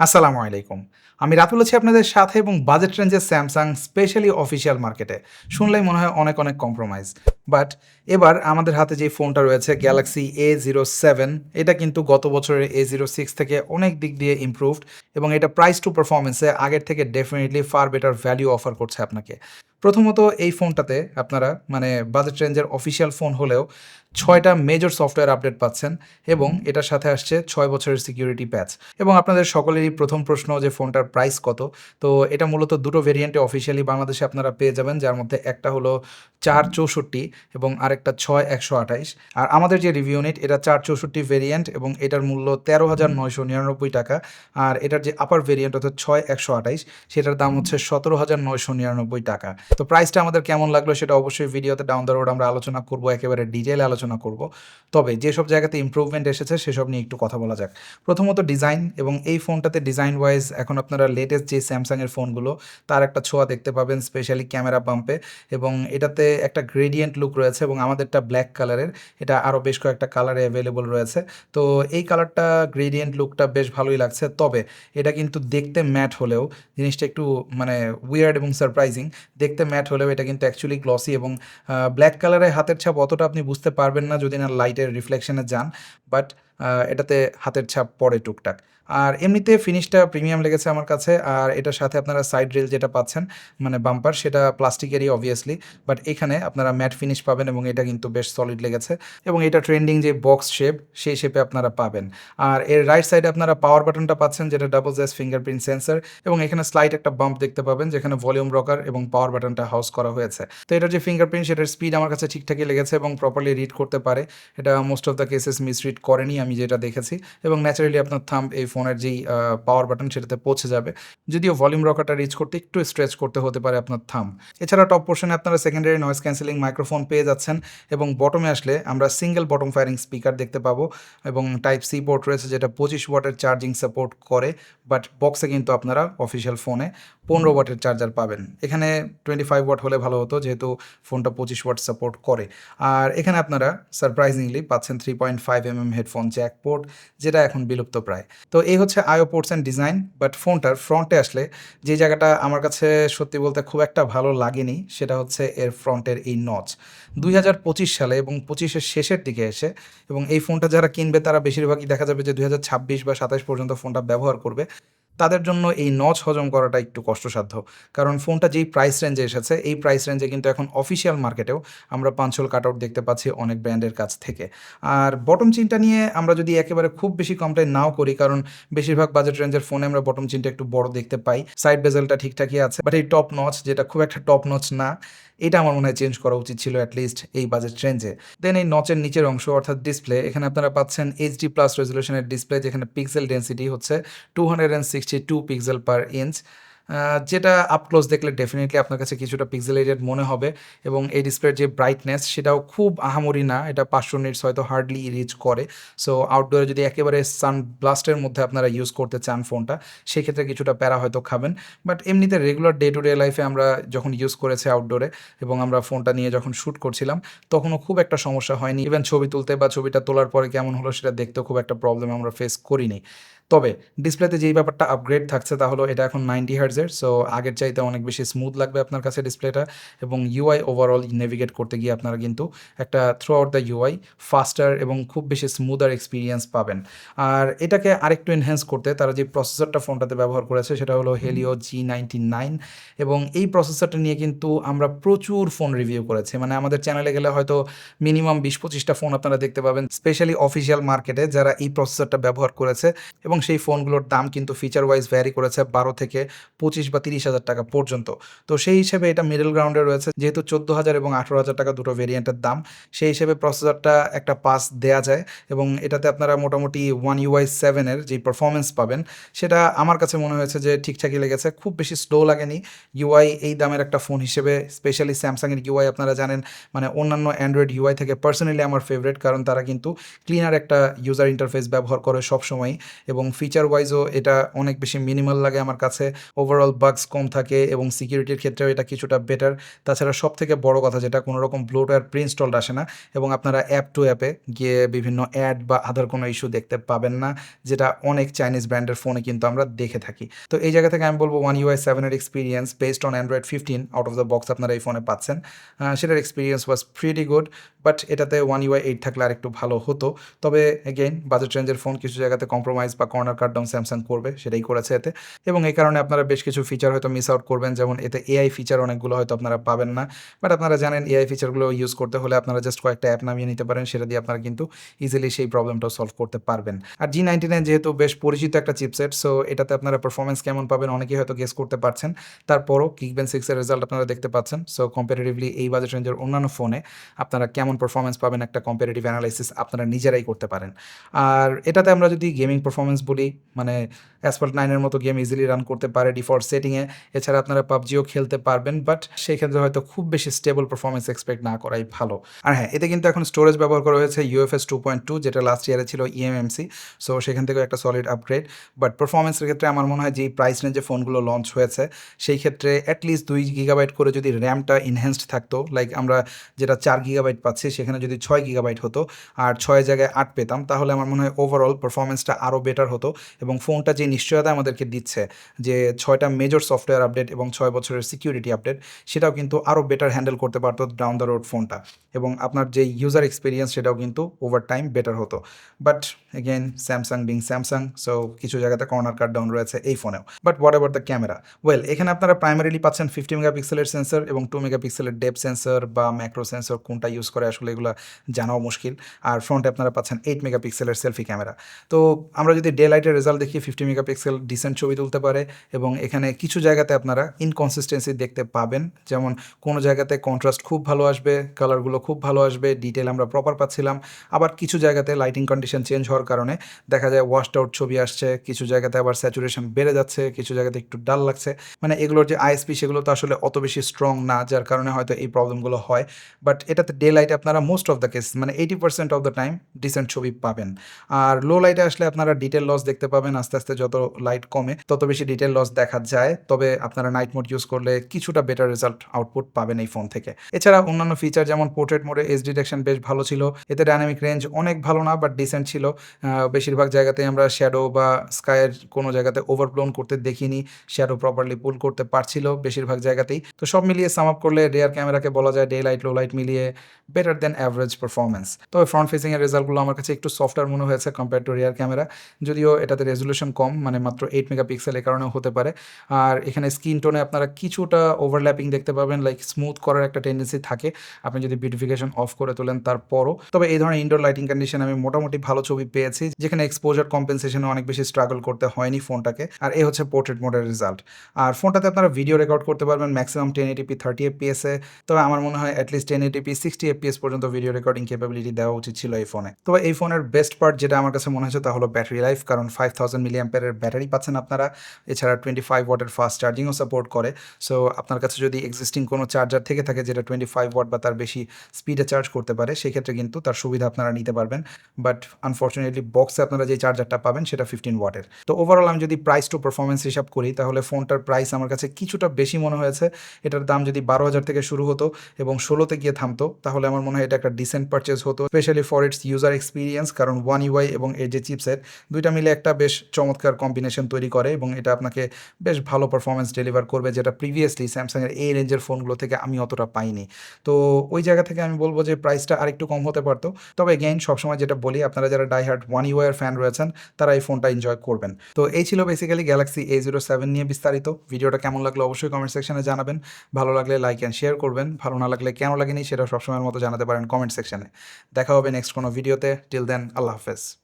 আসসালামু আলাইকুম। আমি রাতুল আছি আপনাদের সাথে এবং বাজেট রেঞ্জের স্যামসাং স্পেশালি অফিসিয়াল মার্কেটে শুনলেই মনে হয় অনেক অনেক কম্প্রোমাইজ বাট এবার আমাদের হাতে যে ফোনটা রয়েছে গ্যালাক্সি এ জিরো সেভেন এটা কিন্তু গত বছরের এ জিরো সিক্স থেকে অনেক দিক দিয়ে ইমপ্রুভড এবং এটা প্রাইস টু পারফরমেন্সে আগের থেকে definitely far better value offer করছে আপনাকে। প্রথমত এই ফোনটাতে আপনারা মানে বাজেট রেঞ্জের অফিসিয়াল ফোন হলেও ছয়টা মেজর সফটওয়্যার আপডেট পাচ্ছেন এবং এটার সাথে আসছে ছয় বছরের সিকিউরিটি প্যাচ এবং আপনাদের সকলেরই প্রথম প্রশ্ন যে ফোনটার প্রাইস কত, তো এটা মূলত দুটো ভেরিয়েন্টে অফিসিয়ালি বাংলাদেশে আপনারা পেয়ে যাবেন, যার মধ্যে একটা হলো চার চৌষট্টি এবং আরেকটা ছয় একশো আঠাইশ। আর আমাদের যে রিভিউ ইউনিট এটা চার চৌষট্টি ভেরিয়েন্ট এবং এটার মূল্য তেরো হাজার নয়শো নিরানব্বই টাকা। আর এটার যে আপার ভেরিয়েন্ট অর্থাৎ ছয় একশো আঠাইশ, সেটার দাম হচ্ছে সতেরো হাজার নয়শো নিরানব্বই টাকা। তো প্রাইসটা আমাদের কেমন লাগল সেটা অবশ্যই ভিডিওতে ডাউন দ্য রোড আমরা আলোচনা করব, একেবারে ডিটেলে আলোচনা করব। তবে যেসব জায়গাতে ইমপ্রুভমেন্ট এসেছে, সেসব নিয়ে একটু কথা বলা যাক। প্রথমত ডিজাইন এবং এই ফোনটাতে ডিজাইন ওয়াইজ এখন আপনারা লেটেস্ট যে স্যামসাংয়ের ফোনগুলো তার একটা ছোঁয়া দেখতে পাবেন স্পেশালি ক্যামেরা পাম্পে এবং এটাতে একটা গ্রেডিয়েন্ট লুক রয়েছে এবং আমাদেরটা ব্ল্যাক কালারের এটা আরও বেশ কয়েকটা কালারে অ্যাভেলেবল রয়েছে। তো এই কালারটা গ্রেডিয়েন্ট লুকটা বেশ ভালোই লাগছে। তবে এটা কিন্তু দেখতে ম্যাট হলেও, জিনিসটা একটু মানে উইয়ার্ড এবং সারপ্রাইজিং দেখতে ম্যাট হলেও এটা কিন্তু অ্যাকচুয়ালি গ্লসি এবং ব্ল্যাক কালারের হাতের ছাপ অতটা আপনি বুঝতে পারবেন না যদি না লাইটের রিফ্লেকশনে যান। বাট এটাতে হাতের ছাপ পড়ে টুকটাক। আর এমনিতে ফিনিশটা প্রিমিয়াম লেগেছে আমার কাছে, আর এটার সাথে আপনারা সাইড রেল যেটা পাচ্ছেন মানে বাম্পার সেটা প্লাস্টিকেরই অবভিয়াসলি বাট এখানে আপনারা ম্যাট ফিনিশ পাবেন এবং এটা কিন্তু বেশ সলিড লেগেছে। এবং এটা ট্রেন্ডিং যে বক্স শেপ সেই শেপে আপনারা পাবেন। আর এর রাইট সাইডে আপনারা পাওয়ার বাটনটা পাচ্ছেন, যেটা ডাবল জেস ফিঙ্গারপ্রিন্ট সেন্সার এবং এখানে স্লাইড একটা বাম্প দেখতে পাবেন, যেখানে ভলিউম রকার এবং পাওয়ার বাটনটা হাউস করা হয়েছে। তো এটার যে ফিঙ্গারপ্রিন্ট সেটার স্পিড আমার কাছে ঠিকঠাকই লেগেছে এবং প্রপারলি রিড করতে পারে। এটা most of the cases misread করেনি আমি। যেটা দেখেছি এবং ন্যাচারালি আপনার থাম্ব এই ফোনের যেই পাওয়ার বাটন সেটাতে পৌঁছে যাবে। যদিও ভলিউম রকারটা রিচ করতে একটু স্ট্রেচ করতে হতে পারে আপনার থাম এছাড়া টপ পোর্শনে আপনারা সেকেন্ডারি নয়েজ ক্যান্সেলিং মাইক্রোফোন পেয়ে যাচ্ছেন এবং বটমে আসলে আমরা সিঙ্গেল বটম ফায়ারিং স্পিকার দেখতে পাবো এবং টাইপ সি পোর্ট রয়েছে যেটা পঁচিশ ওয়াটের চার্জিং সাপোর্ট করে বাট বক্সে কিন্তু আপনারা অফিসিয়াল ফোনে পনেরো ওয়াটের চার্জার পাবেন। এখানে টোয়েন্টি ফাইভ ওয়াট হলে ভালো হতো, যেহেতু ফোনটা পঁচিশ ওয়াট সাপোর্ট করে। আর এখানে আপনারা সারপ্রাইজিংলি পাচ্ছেন three point five M M headphone jack port যেটা এখন বিলুপ্ত প্রায়। তো এই হচ্ছে IO ports and design but ফোনটার ফ্রন্টে আসলে যে জায়গাটা আমার কাছে সত্যি বলতে খুব একটা ভালো লাগেনি, সেটা হচ্ছে এর ফ্রন্টের এই নচ দুই হাজার পঁচিশ সালে এবং পঁচিশের শেষের দিকে এসে, এবং এই ফোনটা যারা কিনবে তারা বেশিরভাগই দেখা যাবে যে দুই হাজার ছাব্বিশ বা সাতাশ পর্যন্ত ফোনটা ব্যবহার করবে। তাদের জন্য এই নচ হজম করাটা একটু কষ্টসাধ্য। কারণ ফোনটা যেই প্রাইস রেঞ্জে এসেছে, এই প্রাইস রেঞ্জে কিন্তু এখন অফিসিয়াল মার্কেটেও আমরা পাঁচশোল কাট আউট দেখতে পাচ্ছি অনেক ব্র্যান্ডের কাছ থেকে। আর বটম চিনটা নিয়ে আমরা যদি একেবারে খুব বেশি কমপ্লেন নাও করি, কারণ বেশিরভাগ বাজেট রেঞ্জের ফোনে আমরা বটম চিনটা একটু বড় দেখতে পাই সাইড বেজেলটা ঠিকঠাকই আছে বাট এই টপ নচ যেটা খুব একটা টপ নচ না এটা আমার মনে হয় চেঞ্জ করা উচিত ছিল অ্যাটলিস্ট এই বাজেট রেঞ্জে দেন এই নচের নিচের অংশ অর্থাৎ ডিসপ্লে এখানে আপনারা পাচ্ছেন এইচডি প্লাস রেজলিউশনের ডিসপ্লে যেখানে পিক্সেল ডেন্সিটি হচ্ছে two hundred and sixty two pixel per inch যেটা আপ ক্লোজ দেখলে ডেফিনেটলি আপনার কাছে কিছুটা পিক্সেলেটেড মনে হবে এবং এই ডিসপ্লের যে ব্রাইটনেস সেটাও খুব আহামরি না, এটা পাঁচশো নিটস হয়তো হার্ডলি রিচ করে। সো আউটডোরে যদি একেবারে সান ব্লাস্টের মধ্যে আপনারা ইউজ করতে চান ফোনটা সেক্ষেত্রে কিছুটা প্যারা হয়তো খাবেন। বাট এমনিতে রেগুলার ডে টু ডে লাইফে আমরা যখন ইউজ করেছি আউটডোরে এবং আমরা ফোনটা নিয়ে যখন শ্যুট করছিলাম, তখনও খুব একটা সমস্যা হয়নি। ইভেন ছবি তুলতে বা ছবিটা তোলার পরে কেমন হলো সেটা দেখতেও খুব একটা প্রবলেম আমরা ফেস করিনি। তবে ডিসপ্লেতে যেই ব্যাপারটা আপগ্রেড থাকছে তা হলো এটা এখন নাইনটি হার্জের সো আগের চাইতে অনেক বেশি স্মুথ লাগবে আপনার কাছে ডিসপ্লেটা এবং ইউআই ওভারঅল নেভিগেট করতে গিয়ে আপনারা কিন্তু একটা throughout the UI faster এবং খুব বেশি স্মুদার এক্সপিরিয়েন্স পাবেন। আর এটাকে আরেকটু এনহ্যান্স করতে তারা যে প্রসেসরটা ফোনটাতে ব্যবহার করেছে সেটা হলো হেলিও জি নাইনটি নাইন এবং এই প্রসেসরটা নিয়ে কিন্তু আমরা প্রচুর ফোন রিভিউ করেছি। মানে আমাদের চ্যানেলে গেলে হয়তো মিনিমাম বিশ পঁচিশটা ফোন আপনারা দেখতে পাবেন স্পেশালি অফিসিয়াল মার্কেটে যারা এই প্রসেসরটা ব্যবহার করেছে এবং সেই ফোনগুলোর দাম কিন্তু ফিচার ওয়াইজ ভ্যারি করেছে বারো থেকে পঁচিশ বা তিরিশ হাজার টাকা পর্যন্ত। তো সেই হিসেবে এটা মিডল গ্রাউন্ডে রয়েছে। যেহেতু চোদ্দ হাজার এবং আঠেরো হাজার টাকা দুটো ভেরিয়েন্টের দাম, সেই হিসেবে প্রসেসরটা একটা পাস দেয়া যায় এবং এটাতে আপনারা মোটামুটি ওয়ান ইউআই সেভেনের যে পারফরমেন্স পাবেন, সেটা আমার কাছে মনে হয়েছে যে ঠিকঠাকই লেগেছে। খুব বেশি স্লো লাগেনি। ইউআই এই দামের একটা ফোন হিসেবে স্পেশালি স্যামসাংয়ের ইউআই আপনারা জানেন মানে অন্যান্য অ্যান্ড্রয়েড ইউআই থেকে পার্সোনালি আমার ফেভারিট কারণ তারা কিন্তু ক্লিনার একটা ইউজার ইন্টারফেস ব্যবহার করে সবসময় এবং ফিচার ওয়াইজও এটা অনেক বেশি মিনিমাল লাগে আমার কাছে। ওভারঅল বাগস কম থাকে এবং সিকিউরিটির ক্ষেত্রেও এটা কিছুটা বেটার তাছাড়া সব থেকে বড় কথা যেটা কোনো রকম ব্লোটওয়্যার প্রি ইনস্টলড আসে না এবং আপনারা অ্যাপ টু অ্যাপে গিয়ে বিভিন্ন অ্যাড বা আদার কোনো ইস্যু দেখতে পাবেন না, যেটা অনেক চাইনিজ ব্র্যান্ডের ফোনে কিন্তু আমরা দেখে থাকি। তো এই জায়গা থেকে আমি বলব ওয়ান ইউআই সেভেনের experience based on Android fifteen out of the box আপনারা এই ফোনে পাচ্ছেন। সেটার experience was pretty good but এটাতে ওয়ান ইউআই এইট থাকলে আর একটু ভালো হতো। তবে এগেইন বাজেট রেঞ্জের ফোন কিছু জায়গাতে কম্প্রোমাইজ বা কর্নার কাট ডাউন স্যামসাং করবে, সেটাই করেছে এতে। এবং এই কারণে আপনারা বেশ কিছু ফিচার হয়তো মিস আউট করবেন, যেমন এতে এআই ফিচার অনেকগুলো হয়তো আপনারা পাবেন না। বাট আপনারা জানেন এআই ফিচারগুলো ইউজ করতে হলে আপনারা জাস্ট কয়েকটা অ্যাপ নামিয়ে নিতে পারেন, সেটা দিয়ে আপনারা কিন্তু ইজিলি সেই প্রবলেমটাও সলভ করতে পারবেন। আর জি নাইনটি নাইন যেহেতু বেশ পরিচিত একটা চিপসেট সো এটাতে আপনারা পারফরমেন্স কেমন পাবেন অনেকেই হয়তো গেস করতে পারছেন। তারপরও কিকবেন সিক্সের রেজাল্ট আপনারা দেখতে পাচ্ছেন। সো কম্পারেটিভলি এই বাজেট রেঞ্জের অন্যান্য ফোনে আপনারা কেমন পারফরমেন্স পাবেন একটা কম্পারেটিভ অ্যানালাইসিস আপনারা নিজেরাই করতে পারেন। আর এটাতে আমরা যদি গেমিং পারফরমেন্স বলি মানে অ্যাসপাল্ট নাইনের মতো গেম ইজিলি রান করতে পারে ডিফল্ট সেটিংয়ে এছাড়া আপনারা পাবজিও খেলতে পারবেন বাট সেই ক্ষেত্রে হয়তো খুব বেশি স্টেবল পারফরমেন্স এক্সপেক্ট না করাই ভালো। আর হ্যাঁ এতে কিন্তু এখন স্টোরেজ ব্যবহার করা হয়েছে ইউএফএস টু পয়েন্ট টু যেটা লাস্ট ইয়ারে ছিল E ইএমএমসি সো সেখান থেকেও একটা সলিড আপগ্রেড বাট পারফরমেন্সের ক্ষেত্রে আমার মনে হয় যেই প্রাইস রেঞ্জে ফোনগুলো লঞ্চ হয়েছে, সেই ক্ষেত্রে অ্যাটলিস্ট দুই গিগাবাইট করে যদি র্যামটা ইনহ্যান্সড থাকতো লাইক আমরা যেটা চার গিগাবাইট পাচ্ছি, সেখানে যদি ছয় গিগাবাইট হতো, আর ছয় জায়গায় আট পেতাম, তাহলে আমার মনে হয় ওভারঅল পারফরমেন্সটা আরও বেটার হতো এবং ফোনটা যে নিশ্চয়তা আমাদেরকে দিচ্ছে যে ছয়টা মেজর সফটওয়্যার আপডেট এবং ছয় বছরের সিকিউরিটি আপডেট সেটাও কিন্তু আরও বেটার হ্যান্ডেল করতে পারতো ডাউন দ্য রোড ফোনটা এবং আপনার যে ইউজার এক্সপিরিয়েন্স সেটাও কিন্তু ওভার টাইম বেটার হতো। But again Samsung being Samsung so কিছু জায়গাতে কর্নার কাট ডাউন রয়েছে এই ফোনেও। But whatever the camera well এখানে আপনারা প্রাইমারিলি পাচ্ছেন ফিফটি মেগাপিক্সেলের সেন্সর এবং টু মেগাপিক্সেলের ডেপ সেন্সর বা ম্যাক্রো সেন্সর কোনটা ইউজ করে আসলে এগুলো জানাও মুশকিল। আর ফ্রন্টে আপনারা পাচ্ছেন এইট মেগাপিক্সেলের সেলফি ক্যামেরা তো আমরা যদি ডে লাইটের রেজাল্ট দেখি ফিফটি মেগাপিক্সেল ডিসেন্ট ছবি তুলতে পারে এবং এখানে কিছু জায়গাতে আপনারা ইনকনসিস্টেন্সি দেখতে পাবেন। যেমন কোনো জায়গাতে কন্ট্রাস্ট খুব ভালো আসবে কালারগুলো খুব ভালো আসবে ডিটেল আমরা প্রপার পাচ্ছিলাম। আবার কিছু জায়গাতে লাইটিং কন্ডিশন চেঞ্জ হওয়ার কারণে দেখা যায় ওয়াশড আউট ছবি আসছে, কিছু জায়গাতে আবার স্যাচুরেশন বেড়ে যাচ্ছে, কিছু জায়গাতে একটু ডাল লাগছে। মানে এগুলোর যে আইএসপি সেগুলো তো আসলে অত বেশি স্ট্রং না, যার কারণে হয়তো এই প্রবলেমগুলো হয়। বাট এটাতে ডে লাইটে আপনারা মোস্ট অফ দ্য কেস মানে eighty percent of the time decent ছবি পাবেন। আর লো লাইটে আসলে আপনারা ডিটেল লস দেখতে পাবেন, আস্তে আস্তে যত লাইট কমে, তত বেশি ডিটেল লস দেখা যায়। তবে আপনারা নাইট মোড ইউজ করলে কিছুটা বেটার রেজাল্ট আউটপুট পাবেন এই ফোন থেকে। এছাড়া অন্যান্য ফিচার যেমন পোর্ট্রেট মোডে এস ডিটেকশন বেশ ভালো ছিল। এতে ডাইনামিক রেঞ্জ অনেক ভালো না বাট ডিসেন্ট ছিল। বেশিরভাগ জায়গাতেই আমরা শ্যাডো বা স্কাইয়ের কোনো জায়গাতে ওভারব্লোন করতে দেখিনি শ্যাডো প্রপারলি পুল করতে পারছিল বেশিরভাগ জায়গাতেই। তো সব মিলিয়ে সাম আপ করলে রেয়ার ক্যামেরাকে বলা যায় ডে লাইট লো লাইট মিলিয়ে বেটার দেন অ্যাভারেজ পারফরমেন্স তবে ফ্রন্ট ফেসিং এর রেজাল্টগুলো আমার কাছে একটু সফটওয়্যার মনে হয়েছে কম্পেয়ার টু রেয়ার ক্যামেরা যদিও এটাতে রেজলিউশন কম মানে মাত্র এইট মেগাপিক্সেল এ কারণেও হতে পারে। আর এখানে স্ক্রিন টোনে আপনারা কিছুটা ওভারল্যাপিং দেখতে পাবেন লাইক স্মুথ করার একটা টেন্ডেন্সি থাকে। আপনি যদি বিউটিফিকেশন অফ করে তোলেন তারপরও। তবে এই ধরনের ইনডোর লাইটিং কন্ডিশন আমি মোটামুটি ভালো ছবি পেয়েছি, যেখানে এক্সপোজার কম্পেনসেশনে অনেক বেশি স্ট্রাগল করতে হয়নি ফোনটাকে। আর এই হচ্ছে পোর্ট্রেট মোডের রেজাল্ট আর ফোনটাতে আপনারা ভিডিও রেকর্ড করতে পারবেন maximum ten eighty P thirty FPS এ। তবে আমার মনে হয় at least ten eighty P sixty FPS পর্যন্ত ভিডিও রেকর্ডিং ক্যাপাবিলিটি দেওয়া উচিত ছিল এই ফোনে তবে এই ফোনের বেস্ট পার্ট যেটা আমার কাছে মনে হচ্ছে, তা হলো ব্যাটারি লাইফ কারণ ফাইভ থাউজেন্ড মিলি ব্যাটারি পাচ্ছেন আপনারা। এছাড়া টোয়েন্টি ফাইভ ওয়াটের ফাস্ট চার্জিংও সাপোর্ট করে। সো আপনার কাছে যদি এক্সিস্টিং কোনো চার্জার থেকে থাকে যেটা টোয়েন্টি ফাইভ ওয়াট বা তার বেশি স্পিডে চার্জ করতে পারে, সেক্ষেত্রে কিন্তু তার সুবিধা আপনারা নিতে পারবেন। বাট আনফর্চুনেটলি বক্সে আপনারা যে চার্জারটা পাবেন, সেটা ফিফটিন ওয়াটের। তো ওভারঅল আমি যদি প্রাইস টু পারফরমেন্স হিসাব করি, তাহলে ফোনটার প্রাইস আমার কাছে কিছুটা বেশি মনে হয়েছে। এটার দাম যদি বারো হাজার থেকে শুরু হতো এবং ষোলোতে গিয়ে থামতো, তাহলে আমার মনে হয় এটা একটা ডিসেন্ট পারচেস হতো। Specially for its user experience কারণ ওয়ান ইউআই এবং এর যে চিপসের দুইটা মিলে একটা বেশ চমৎকার কম্বিনেশন তৈরি করে এবং এটা আপনাকে বেশ ভালো পারফরমেন্স ডেলিভার করবে, যেটা প্রিভিয়াসলি স্যামসাংয়ের এই রেঞ্জের ফোনগুলো থেকে আমি অতটা পাইনি। তো ওই জায়গা থেকে আমি বলব যে প্রাইসটা আরেকটু কম হতে পারতো। তবে গেইন সবসময় যেটা বলি, আপনারা যারা ডাই হার্ট ওয়ান ইউআইয়ের ফ্যান রয়েছেন, তারা এই ফোনটা এনজয় করবেন। তো এই ছিল basically Galaxy A zero seven নিয়ে বিস্তারিত। ভিডিওটা কেমন লাগল অবশ্যই কমেন্ট সেকশনে জানাবেন। ভালো লাগলে লাইক অ্যান্ড শেয়ার করবেন। ভালো না লাগলে কেন লাগেনি, সেটা সবসময়ের মতো জানাতে পারেন কমেন্ট সেকশনে দেখা হবে নেক্সট কোনো ভিডিওতে টিল দেন আল্লাহ হাফেজ।